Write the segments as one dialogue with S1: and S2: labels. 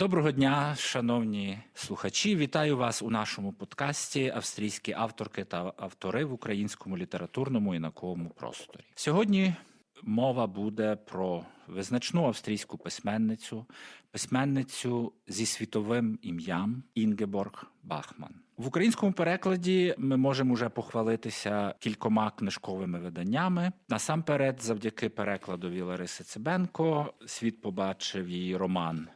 S1: Доброго дня, шановні слухачі. Вітаю вас у нашому подкасті Австрійські авторки та автори в українському літературному і науковому просторі. Сьогодні мова буде про визначну австрійську письменницю, письменницю зі світовим ім'ям Інгеборг Бахман. В українському перекладі ми можемо вже похвалитися кількома книжковими виданнями. Насамперед, завдяки перекладові Лариси Цибенко, світ побачив її роман.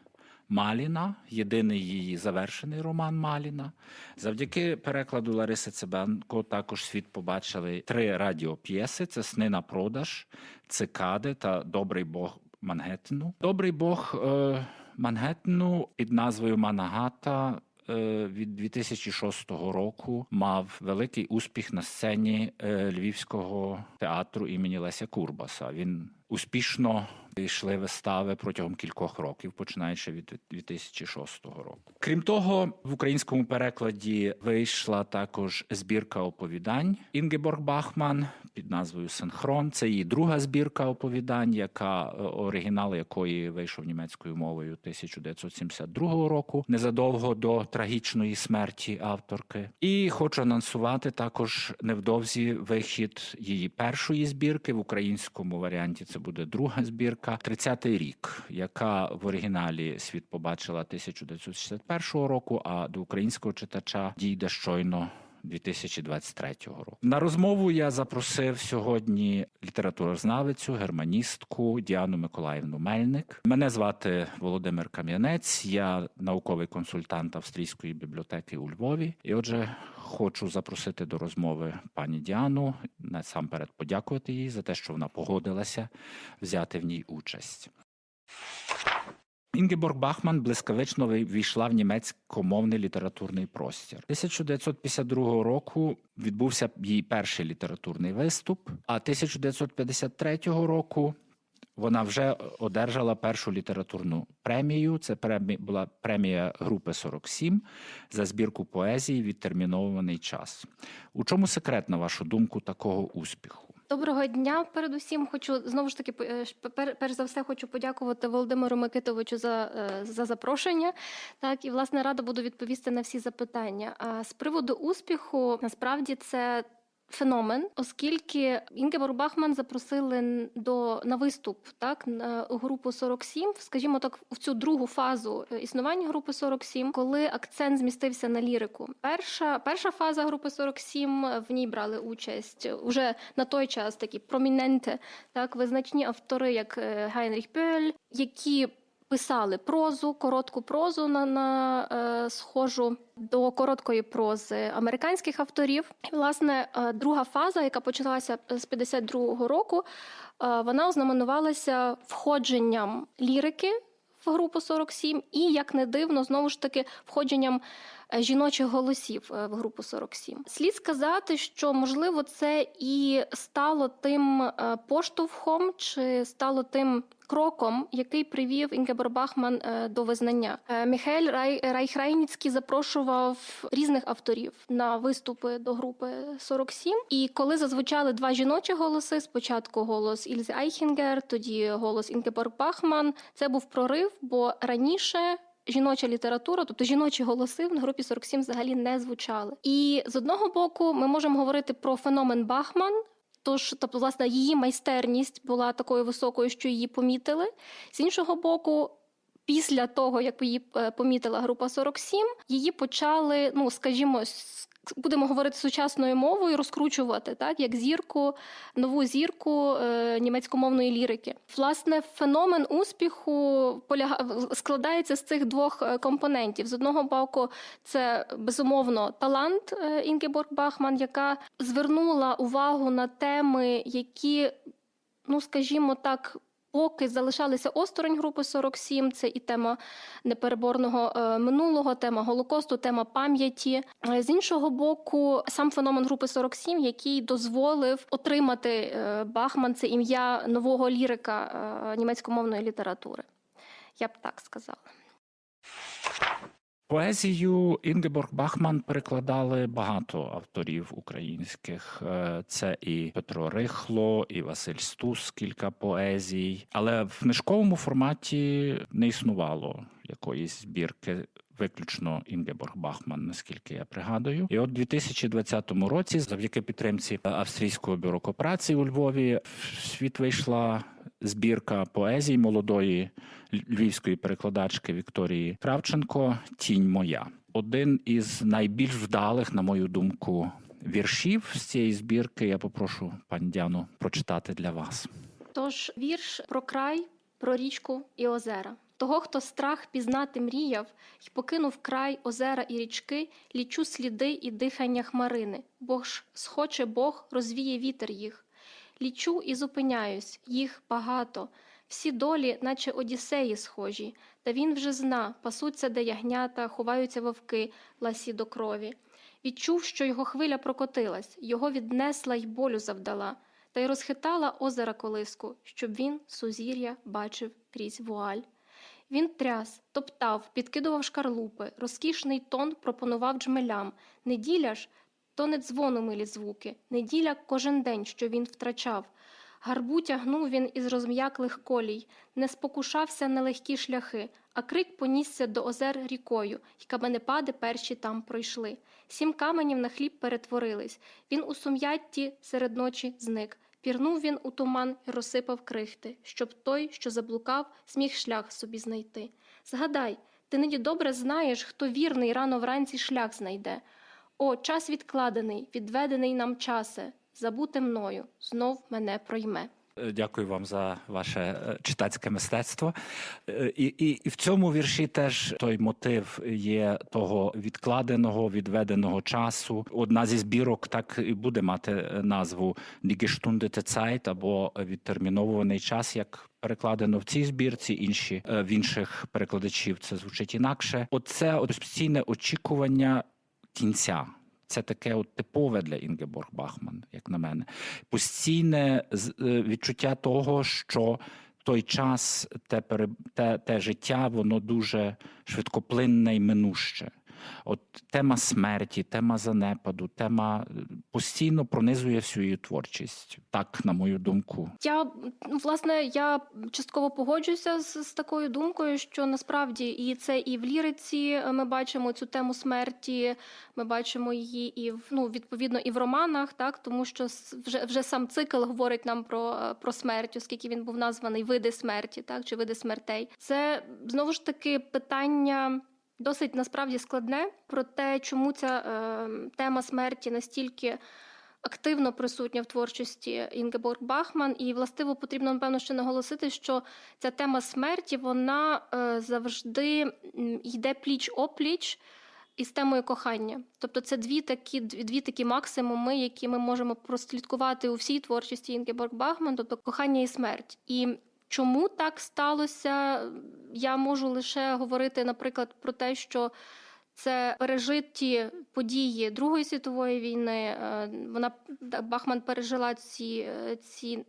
S1: Маліна, єдиний її завершений роман Маліна. Завдяки перекладу Лариси Цибенко також світ побачили три радіоп'єси: це Сни на продаж, Цикади та Добрий Бог Мангеттену. Добрий Бог е, Мангеттену під назвою Манагата. е, Від 2006 року мав великий успіх на сцені е, Львівського театру імені Леся Курбаса. Він успішно йшли вистави протягом кількох років, починаючи від 2006 року. Крім того, в українському перекладі вийшла також збірка оповідань Інгеборг Бахман під назвою Синхрон. Це її друга збірка оповідань, яка е, оригінал якої вийшов німецькою мовою 1972 року, незадовго до трагічної смерті авторки. І хочу анонсувати також невдовзі вихід її першої збірки в українському варіанті. Це буде друга збірка, 30-й рік, яка в оригіналі світ побачила 1961 року, а до українського читача дійде щойно. 2023 року на розмову я запросив сьогодні літературознавицю, германістку Діану Миколаївну Мельник. Мене звати Володимир Кам'янець, я науковий консультант австрійської бібліотеки у Львові. І, отже, хочу запросити до розмови пані Діану. Насамперед подякувати їй за те, що вона погодилася взяти в ній участь. Інгеборг Бахман блискавично війшла в німецькомовний літературний простір. 1952 року відбувся її перший літературний виступ, а 1953 року вона вже одержала першу літературну премію. Це була премія групи 47 за збірку поезії Відтермінований час. У чому секрет, на вашу думку, такого успіху?
S2: Доброго дня. Передусім, хочу знову ж таки е, пер- перш за все хочу подякувати Володимиру Микитовичу за, е, за запрошення. Так і власне рада буду відповісти на всі запитання. А з приводу успіху, насправді це. Феномен, оскільки Інгеборг Бахман запросили до на виступ так на групу 47, скажімо так, в цю другу фазу е, існування групи 47, коли акцент змістився на лірику. Перша перша фаза групи 47, в ній брали участь уже на той час такі проміненти, так визначні автори, як е, Гайнріх Бьоль, які писали прозу, коротку прозу на, на е, схожу до короткої прози американських авторів. І, власне, е, друга фаза, яка почалася з 52-го року, е, вона ознаменувалася входженням лірики в групу 47 і, як не дивно, знову ж таки входженням е, жіночих голосів е, в групу 47. Слід сказати, що можливо це і стало тим е, поштовхом, чи стало тим кроком, який привів Інгебор Бахман е, до визнання. Е, Міхель Рай Райхрайніцький запрошував різних авторів на виступи до групи 47. І коли зазвучали два жіночі голоси, спочатку голос Ільзи Айхінгер, тоді голос Інгеборг Бахман, це був прорив, бо раніше. Жіноча література, тобто жіночі голоси в групі 47 взагалі не звучали. І з одного боку, ми можемо говорити про феномен Бахман. Тож, тобто, власне, її майстерність була такою високою, що її помітили. З іншого боку, після того, як її е, помітила група 47, її почали, ну скажімо, будемо говорити сучасною мовою, розкручувати так, як зірку, нову зірку е, німецькомовної лірики. Власне, феномен успіху поляга... складається з цих двох е, компонентів. З одного боку, це безумовно талант е, Інгеборг Бахман, яка звернула увагу на теми, які, ну скажімо так, поки залишалися осторонь групи 47, це і тема непереборного е, минулого, тема голокосту, тема пам'яті. Е, З іншого боку, сам феномен групи 47, який дозволив отримати е, Бахман це ім'я нового лірика німецькомовної літератури. Я б так сказала.
S1: Поезію Інгеборг Бахман перекладали багато авторів українських. Е, Це і Петро Рихло, і Василь Стус, кілька поезій. Але в книжковому форматі не існувало якоїсь збірки. Виключно Інгеборг Бахман, наскільки я пригадую, і от у 2020 році, завдяки підтримці австрійського бюро кооперації у Львові, в світ вийшла збірка поезій молодої львівської перекладачки Вікторії Кравченко Тінь моя. Один із найбільш вдалих, на мою думку, віршів з цієї збірки. Я попрошу пані Діану прочитати для вас.
S2: Тож вірш про край, про річку і озера. Того, хто страх пізнати мріяв, й покинув край, озера і річки, лічу сліди і дихання хмарини, бо ж схоче Бог, розвіє вітер їх. Лічу і зупиняюсь, їх багато. Всі долі, наче Одіссеї схожі, та він вже зна, пасуться де ягнята, ховаються вовки, ласі до крові. Відчув, що його хвиля прокотилась, його віднесла й болю завдала, та й розхитала озера колиску, щоб він сузір'я бачив крізь вуаль. Він тряс, топтав, підкидував шкарлупи, розкішний тон пропонував джмелям. Неділя ж то не дзвону милі звуки, неділя кожен день, що він втрачав. Гарбу тягнув він із розм'яклих колій, не спокушався на легкі шляхи, а крик понісся до озер рікою, й каменепади перші там пройшли. Сім каменів на хліб перетворились. Він у сум'ятті серед ночі зник. Пірнув він у туман і розсипав крихти, щоб той, що заблукав, зміг шлях собі знайти. Згадай, ти нині добре знаєш, хто вірний рано вранці шлях знайде. О, час відкладений, відведений нам часе, забуте мною, знов мене пройме.
S1: Е, Дякую вам за ваше е, читацьке мистецтво. Е, І, і, і в цьому вірші теж той мотив є того відкладеного, відведеного часу. Одна зі збірок так і буде мати назву «Die gestundete Zeit» або відтерміновуваний час, як перекладено в цій збірці. Інші в інших перекладачів це звучить інакше. Оце постійне очікування кінця. Це таке от типове для Інгеборг Бахман, як на мене постійне е, відчуття того, що той час, те, те, те життя, воно дуже швидкоплинне і минуще. От тема смерті, тема занепаду, тема е, постійно пронизує всю її творчість. Так, на мою думку.
S2: Я ну, власне я частково погоджуюся з, з такою думкою, що насправді і це і в ліриці е, ми бачимо цю тему смерті. Ми бачимо її і в ну відповідно і в романах, так тому що вже вже сам цикл говорить нам про, е, про смерть, оскільки він був названий види смерті, так чи види смертей. Це знову ж таки питання. Досить насправді складне про те, чому ця е, тема смерті настільки активно присутня в творчості Інгеборг Бахман, і властиво потрібно напевно ще наголосити, що ця тема смерті вона е, завжди йде пліч опліч із темою кохання. Тобто це дві такі дві такі максимуми, які ми можемо прослідкувати у всій творчості Інгеборг Бахман, тобто кохання і смерть. І чому так сталося? Я можу лише говорити, наприклад, про те, що це пережиті події Другої світової війни. Е, Вона Бахман пережила ці, е, ці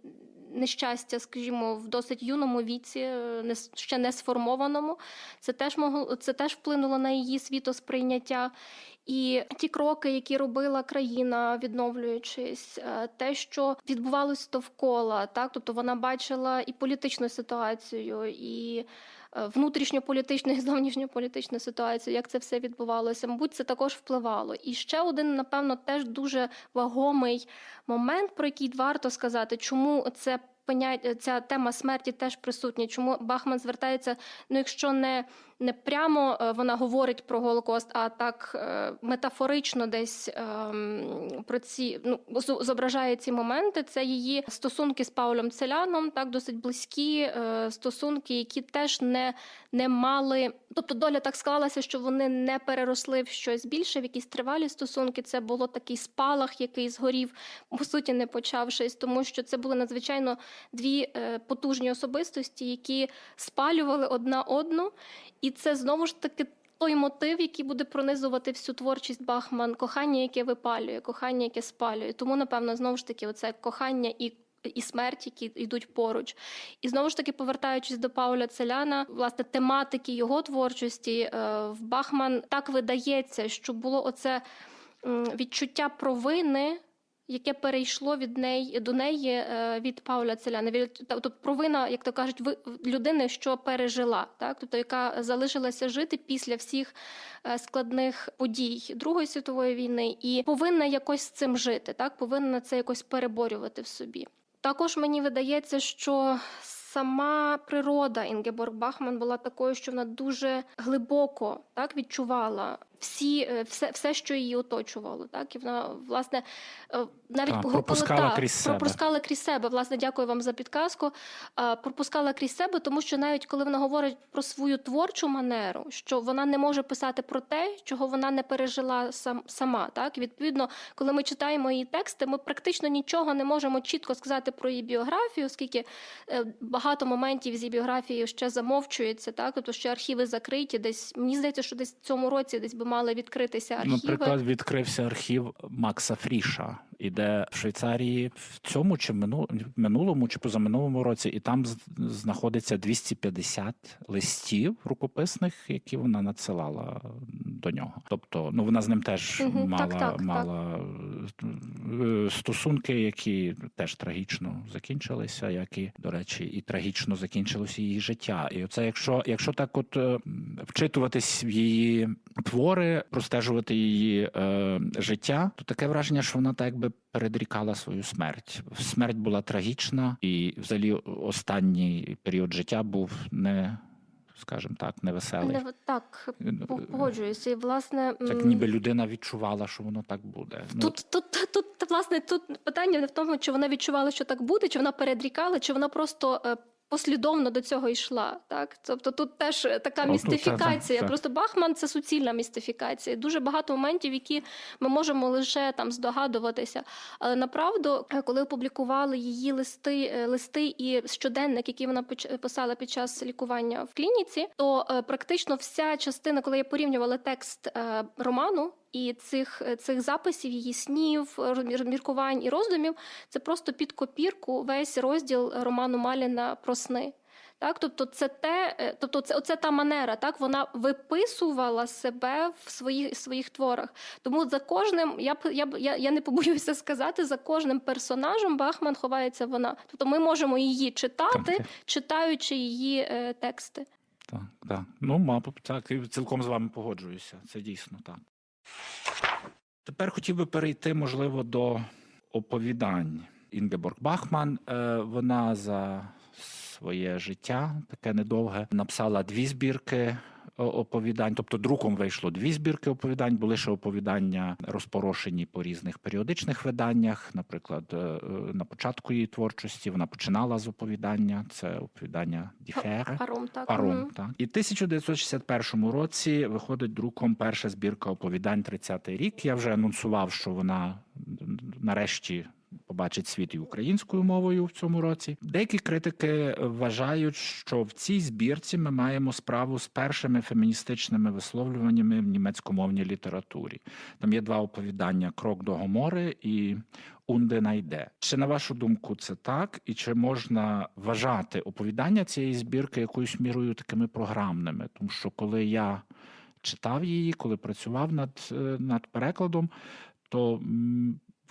S2: нещастя, скажімо, в досить юному віці, е, ще не сформованому. Це теж могло це теж вплинуло на її світосприйняття. І ті кроки, які робила країна, відновлюючись, е, те, що відбувалось довкола, так тобто вона бачила і політичну ситуацію, і е, внутрішньополітичну і зовнішньополітичну ситуацію, як це все відбувалося. Мабуть, це також впливало. І ще один, напевно, теж дуже вагомий момент, про який варто сказати, чому це ця тема смерті теж присутня. Чому Бахман звертається? Ну, якщо не, не прямо е, вона говорить про Голокост, а так е, метафорично десь ем, про ці ну зображає ці моменти. Це її стосунки з Паулем Целяном, так досить близькі е, стосунки, які теж не, не мали. Тобто доля так склалася, що вони не переросли в щось більше, в якісь тривалі стосунки. Це було такий спалах, який згорів, по суті, не почавшись, тому що це були надзвичайно дві потужні особистості, які спалювали одна одну, і це знову ж таки. Той мотив, який буде пронизувати всю творчість Бахман, кохання, яке випалює, кохання, яке спалює. Тому, напевно, знову ж таки, оце кохання і і смерть, які йдуть поруч. І знову ж таки, повертаючись до Пауля Целяна, власне, тематики його творчості е, в Бахман так видається, що було оце відчуття провини. Яке перейшло від неї до неї е, від Пауля Целяна, тобто провина, як то кажуть, людини, що пережила, так? Тобто яка залишилася жити після всіх е, складних подій Другої світової війни, і повинна якось з цим жити, так? Повинна це якось переборювати в собі. Також мені видається, що сама природа Інгеборг Бахман була такою, що вона дуже глибоко так відчувала всі, е, все, все, що її оточувало. Так і вона власне е, навіть
S1: Так, пропускала
S2: так,
S1: крізь себе.
S2: пропускала крізь себе. Власне, дякую вам за підказку. Пропускала крізь себе, тому що навіть коли вона говорить про свою творчу манеру, що вона не може писати про те, чого вона не пережила сам сама. Так і відповідно, коли ми читаємо її тексти, ми практично нічого не можемо чітко сказати про її біографію, оскільки е, багато моментів з її біографією ще замовчується, так тобто ще архіви закриті. Десь мені здається, що десь в цьому році десь би мали відкритися архіви.
S1: Наприклад, відкрився архів Макса Фріша, і де в Швейцарії в цьому чи мину- минулому, чи позаминулому році, і там знаходиться 250 листів рукописних, які вона надсилала до нього. Тобто, ну вона з ним теж
S2: Мгм,
S1: мала,
S2: так, так,
S1: мала е, стосунки, які теж трагічно закінчилися, як і, до речі, і трагічно закінчилося її життя. І оце, якщо, якщо так, от е, вчитуватись в її твори, простежувати її е, життя, то таке враження, що вона так якби передрікала свою смерть. Смерть була трагічна, і взагалі останній період життя був не, скажімо так, невеселий.
S2: Не так погоджуюся. І власне
S1: Так ніби людина відчувала, що воно так буде. Ну,
S2: Тут, тут, тут, власне, тут питання не в тому, чи вона відчувала, що так буде, чи вона передрікала, чи вона просто е, послідовно до цього йшла. Так, тобто тут теж така містифікація. Просто Бахман це суцільна містифікація. Дуже багато моментів, які ми можемо лише там здогадуватися. Але направду, е, коли опублікували її листи, е, листи і щоденник, який вона писала під час лікування в клініці, то е, практично вся частина, коли я порівнювала текст роману. І цих, цих записів, її снів, розміркувань і роздумів це просто під копірку весь розділ роману Маліна про сни. Так, тобто, це те, е, тобто, це оце та манера. Так, вона виписувала себе в своїх своїх творах. Тому за кожним, я б я я, я не побоюся сказати, за кожним персонажем Бахман ховається вона. Тобто, ми можемо її читати,
S1: Так.
S2: читаючи її е, тексти.
S1: Так, так. Ну, мабуть, так. І цілком з вами погоджуюся. Це дійсно так. Тепер хотів би перейти, можливо, до оповідань. Інгеборг Бахман. Е, Вона за своє життя, таке недовге, написала дві збірки оповідань. Тобто, друком вийшло дві збірки оповідань. Були ще оповідання розпорошені по різних періодичних виданнях. Наприклад, е, е, на початку її творчості вона починала з оповідання. Це оповідання Діфере.
S2: Паром, так.
S1: Паром,
S2: Мгм.
S1: так. І 1961 році виходить друком перша збірка оповідань 30-й рік. Я вже анонсував, що вона нарешті побачить світ і українською мовою в цьому році. Деякі критики вважають, що в цій збірці ми маємо справу з першими феміністичними висловлюваннями в німецькомовній літературі. Там є два оповідання: Крок до Гомори і Унде найде. Чи на вашу думку це так? І чи можна вважати оповідання цієї збірки якоюсь мірою такими програмними? Тому що коли я читав її, коли працював над, е, над перекладом, то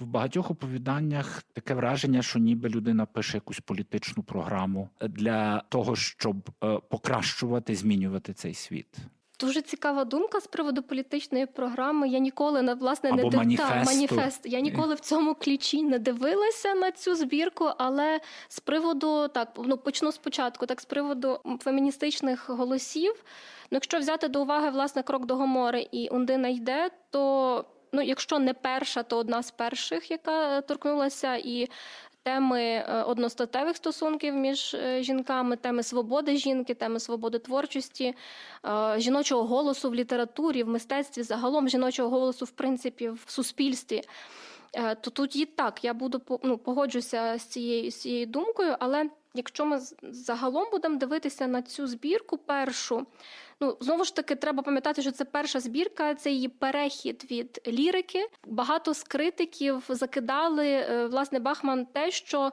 S1: в багатьох оповіданнях таке враження, що ніби людина пише якусь політичну програму для того, щоб е, покращувати, змінювати цей світ.
S2: Дуже цікава думка з приводу політичної програми. Я ніколи на власне
S1: Або
S2: не див-
S1: маніфесту.
S2: Маніфест. Я ніколи в цьому ключі не дивилася на цю збірку, але з приводу так, ну почну спочатку. Так, з приводу феміністичних голосів. Ну, якщо взяти до уваги власне крок до Гомори і Ундина йде, то ну, якщо не перша, то одна з перших, яка е, торкнулася і. Теми е, одностатевих стосунків між е, жінками, теми свободи жінки, теми свободи творчості, жіночого голосу в літературі, в мистецтві, загалом жіночого голосу, в принципі, в суспільстві. Е, тут і так, я буду ну, погоджуся з цією, з цією думкою, але якщо ми загалом будемо дивитися на цю збірку першу, ну знову ж таки, треба пам'ятати, що це перша збірка, це її перехід від лірики. Багато з критиків закидали е, власне Бахман те, що.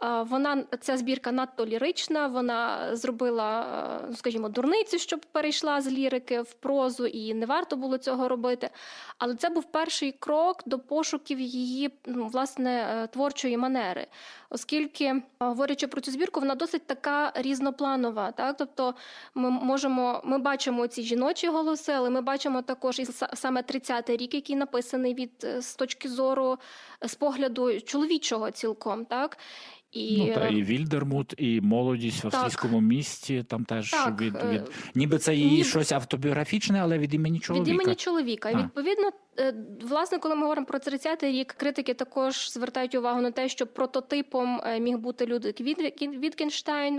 S2: Вона ця збірка надто лірична. Вона зробила, е, скажімо, дурницю, щоб перейшла з лірики в прозу, і не варто було цього робити. Але це був перший крок до пошуків її ну, власне е, творчої манери, оскільки, е, говорячи про цю збірку, вона досить така різнопланова. Так? Тобто ми можемо, ми бачимо ці жіночі голоси, але ми бачимо також і са- саме 30-й рік, який написаний від е, з точки зору е, з погляду чоловічого цілком. Так? І,
S1: Ну, та і Вільдермут, і молодість в австрійському місті. Там теж
S2: Так,
S1: від, від ніби це її
S2: ніби-
S1: щось автобіографічне, але від імені чоловіка.
S2: Від імені чоловіка.
S1: А.
S2: відповідно, власне, коли ми говоримо про 30-й рік, критики також звертають увагу на те, що прототипом е, міг бути Людвиг Від-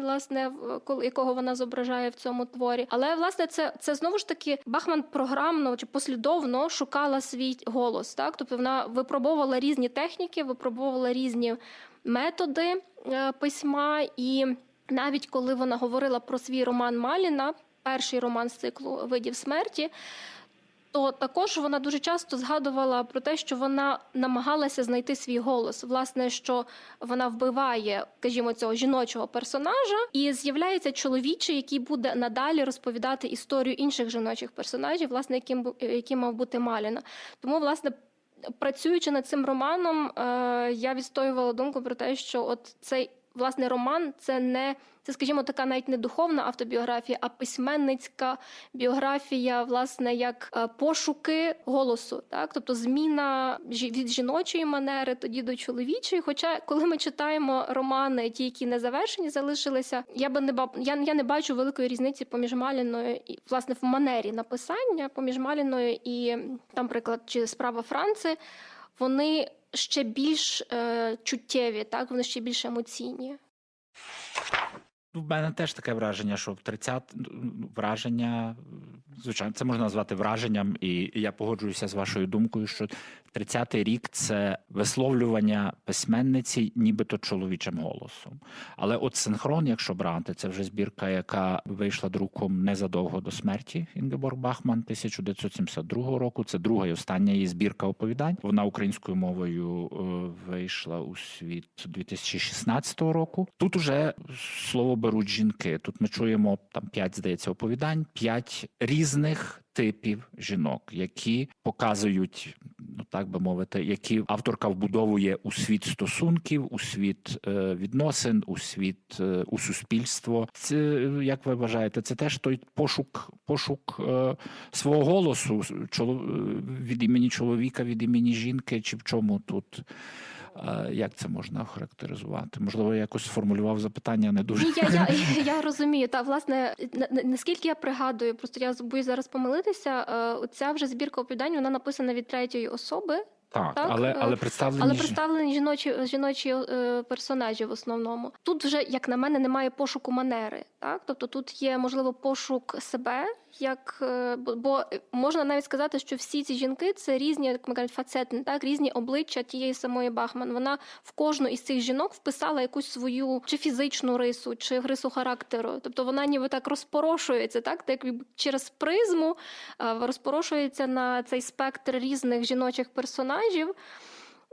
S2: власне, коли- якого вона зображає в цьому творі. Але власне це, це знову ж таки Бахман програмно чи послідовно шукала свій голос. Так, тобто вона випробовувала різні техніки, випробовувала різні методи е, письма і. Навіть коли вона говорила про свій роман Маліна, перший роман з циклу видів смерті, то також вона дуже часто згадувала про те, що вона намагалася знайти свій голос. Власне, що вона вбиває, скажімо, цього жіночого персонажа, і з'являється чоловічий, який буде надалі розповідати історію інших жіночих персонажів, власне, яким яким мав бути Маліна. Тому, власне. Працюючи над цим романом, е, я відстоювала думку про те, що от цей власне роман це не це, скажімо, така навіть не духовна автобіографія, а письменницька біографія, власне, як е, пошуки голосу, так тобто зміна від жіночої манери тоді до чоловічої. Хоча, коли ми читаємо романи, ті, які не завершені, залишилися, я би не я, я не бачу великої різниці поміж Маліною і власне в манері написання поміж Маліною і там, приклад, чи справа Франци, вони ще більш е, чуттєві, так вони ще більш емоційні.
S1: Ну, В мене теж таке враження, що в 30 ну, враження, звичайно, це можна назвати враженням, і я погоджуюся з вашою думкою, що 30-й рік це висловлювання письменниці, нібито чоловічим голосом. Але от синхрон, якщо брати, це вже збірка, яка вийшла друком незадовго до смерті Інгеборг Бахман 1972 року. Це друга і остання її збірка оповідань. Вона українською мовою е, вийшла у світ 2016 року. Тут уже слово беруть жінки. Тут ми чуємо там п'ять, здається, оповідань, п'ять різних типів жінок, які показують, ну так би мовити, які авторка вбудовує у світ стосунків, у світ е, відносин, у світ е, у суспільство. Це як ви вважаєте, це теж той пошук, пошук е, свого голосу чоло, е, від імені чоловіка, від імені жінки, чи в чому тут? Е, Як це можна охарактеризувати? Можливо, я якось сформулював запитання не дуже.
S2: Ні, я, я, я розумію. Та власне, на- на- наскільки я пригадую, просто я боюсь зараз помилитися. е, Ця вже збірка оповідань вона написана від третьої особи,
S1: Так,
S2: Так,
S1: але,
S2: е,
S1: але представлені
S2: але представлені жіночі жіночі е, персонажі в основному. Тут вже, як на мене, немає пошуку манери. Так, тобто тут є можливо пошук себе, як е, бо, бо можна навіть сказати, що всі ці жінки це різні, як ми кажуть, фацетні, так різні обличчя тієї самої Бахман. Вона в кожну із цих жінок вписала якусь свою чи фізичну рису, чи рису характеру. Тобто вона ніби так розпорошується, так так через призму е, розпорошується на цей спектр різних жіночих персонажів.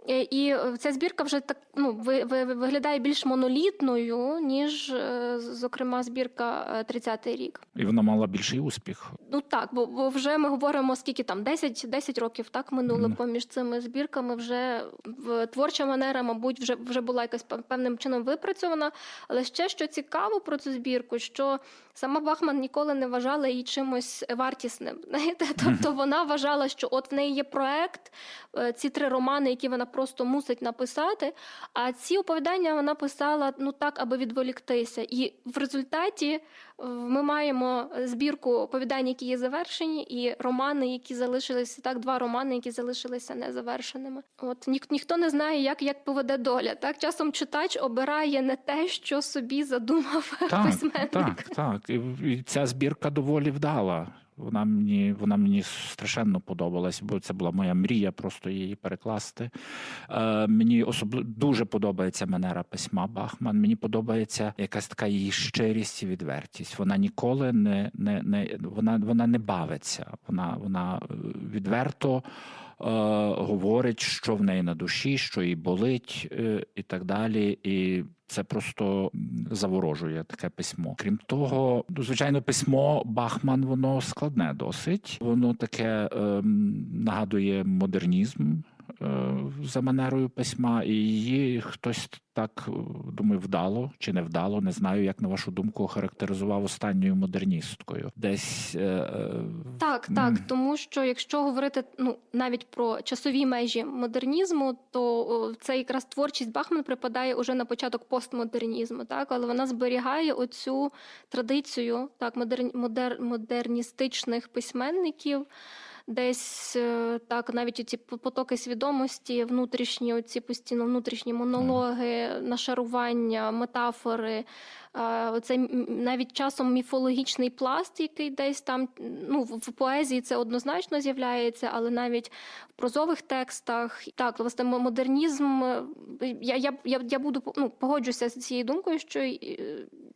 S2: Е, І е, ця збірка вже так ну ви, ви, виглядає більш монолітною, ніж, е, зокрема, збірка е, 30-й рік.
S1: і вона мала більший успіх.
S2: Ну так, бо, бо вже ми говоримо скільки там 10, 10 років так минуло
S1: Мгм.
S2: поміж цими збірками. Вже в творча манера, мабуть, вже вже була якась пев- певним чином випрацьована. Але ще що цікаво про цю збірку, що сама Бахман ніколи не вважала її чимось вартісним. Знаєте, тобто вона вважала, що от в неї є проект, е, ці три романи, які вона просто мусить написати. А ці оповідання вона писала ну так, аби відволіктися. І в результаті е, ми маємо збірку оповідань, які є завершені, і романи, які залишилися так, два романи, які залишилися незавершеними. От ніх, ніхто не знає, як, як поведе доля. Так часом читач обирає не те, що собі задумав
S1: Так,
S2: письменник.
S1: так, так. Ця збірка доволі вдала. Вона мені, вона мені страшенно подобалась, бо це була моя мрія просто її перекласти. Е, мені особливо дуже подобається манера письма Бахман. Мені подобається якась така її щирість і відвертість. Вона ніколи не, не, не вона, вона не бавиться. Вона, вона е, відверто. Е, Говорить, що в неї на душі, що їй болить, е, і так далі. І це просто заворожує таке письмо. Крім того, ну, звичайно, письмо Бахман воно складне досить. Воно таке ем, нагадує модернізм за манерою письма, і її хтось так е, думаю, вдало чи не вдало, не знаю, як на вашу думку охарактеризував останньою модерністкою. Десь е, е,
S2: Так, так, тому що якщо говорити ну навіть про часові межі модернізму, то це якраз творчість Бахман припадає уже на початок постмодернізму, так але вона зберігає оцю традицію так модерн, модер, модерністичних письменників. Десь е, так, навіть ці потоки свідомості, внутрішні, оці постійно внутрішні монологи, нашарування, метафори, е, м- навіть часом міфологічний пласт, який десь там ну, в, поезії це однозначно з'являється, але навіть в прозових текстах так, власне, модернізм. е, Я, я, я, я буду ну, погоджуся з цією думкою, що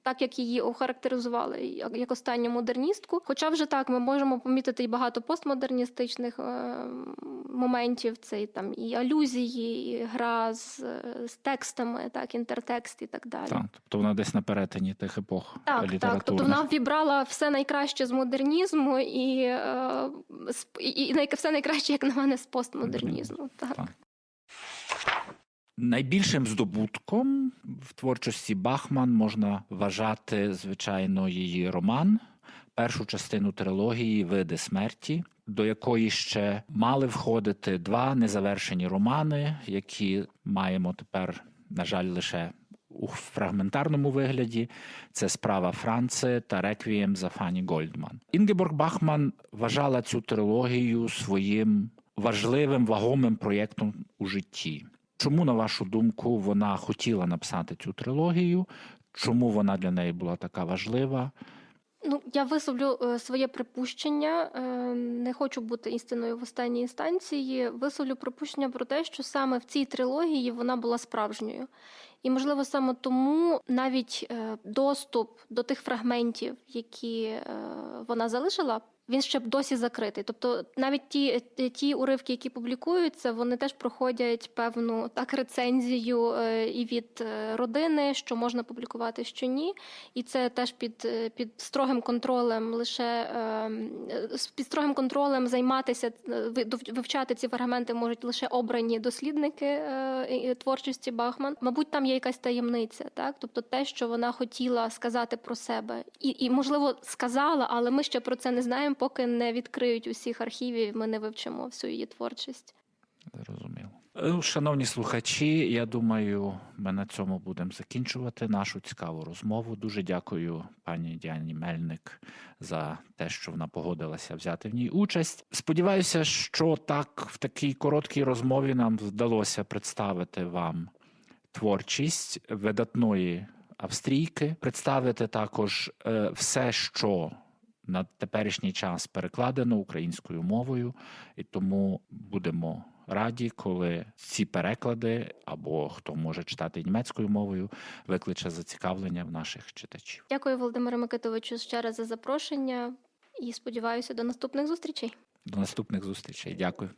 S2: так як її охарактеризували як, останню модерністку. Хоча вже так ми можемо помітити і багато постмодерністичних е, моментів. Це і там і алюзії, і гра з, е, з текстами, так, інтертекст і так далі.
S1: так, тобто вона десь на перетині тих епох
S2: Так, так. Тобто вона вібрала все найкраще з модернізму і, е, і, і все найкраще, як на мене, з постмодернізму. Так.
S1: Так. Найбільшим здобутком в творчості Бахман можна вважати, звичайно, її роман, першу частину трилогії Види смерті, до якої ще мали входити два незавершені романи, які маємо тепер, на жаль, лише у фрагментарному вигляді. Це справа Франци та Реквієм за Фані Гольдман. Інгеборг Бахман вважала цю трилогію своїм важливим вагомим проєктом у житті. Чому, на вашу думку, вона хотіла написати цю трилогію? Чому вона для неї була така важлива?
S2: Ну, я висловлю е, своє припущення. е, Не хочу бути істиною в останній інстанції. Висловлю припущення про те, що саме в цій трилогії вона була справжньою. І, можливо, саме тому навіть е, доступ до тих фрагментів, які вона залишила, він ще досі закритий. Тобто, навіть ті, ті уривки, які публікуються, вони теж проходять певну так рецензію е, і від е, родини, що можна публікувати, що ні. І це теж під, е, під строгим контролем, лише е, під строгим контролем займатися, е, вивчати ці фрагменти можуть лише обрані дослідники е, творчості Бахман. Мабуть, там є якась таємниця, так тобто те, що вона хотіла сказати про себе, і, і можливо сказала, але ми ще про це не знаємо, поки не відкриють усіх архівів. Ми не вивчимо всю її творчість.
S1: Зрозуміло. Е, Шановні слухачі, я думаю, ми на цьому будемо закінчувати нашу цікаву розмову. Дуже дякую пані Діані Мельник за те, що вона погодилася взяти в ній участь. Сподіваюся, що так в такій короткій розмові нам вдалося представити вам творчість видатної австрійки, представити також е, все, що на теперішній час перекладено українською мовою, і тому будемо раді, коли ці переклади або хто може читати німецькою мовою, викличе зацікавлення в наших читачів.
S2: Дякую, Володимире Микитовичу, ще раз за запрошення і сподіваюся до наступних зустрічей.
S1: До наступних зустрічей. Дякую.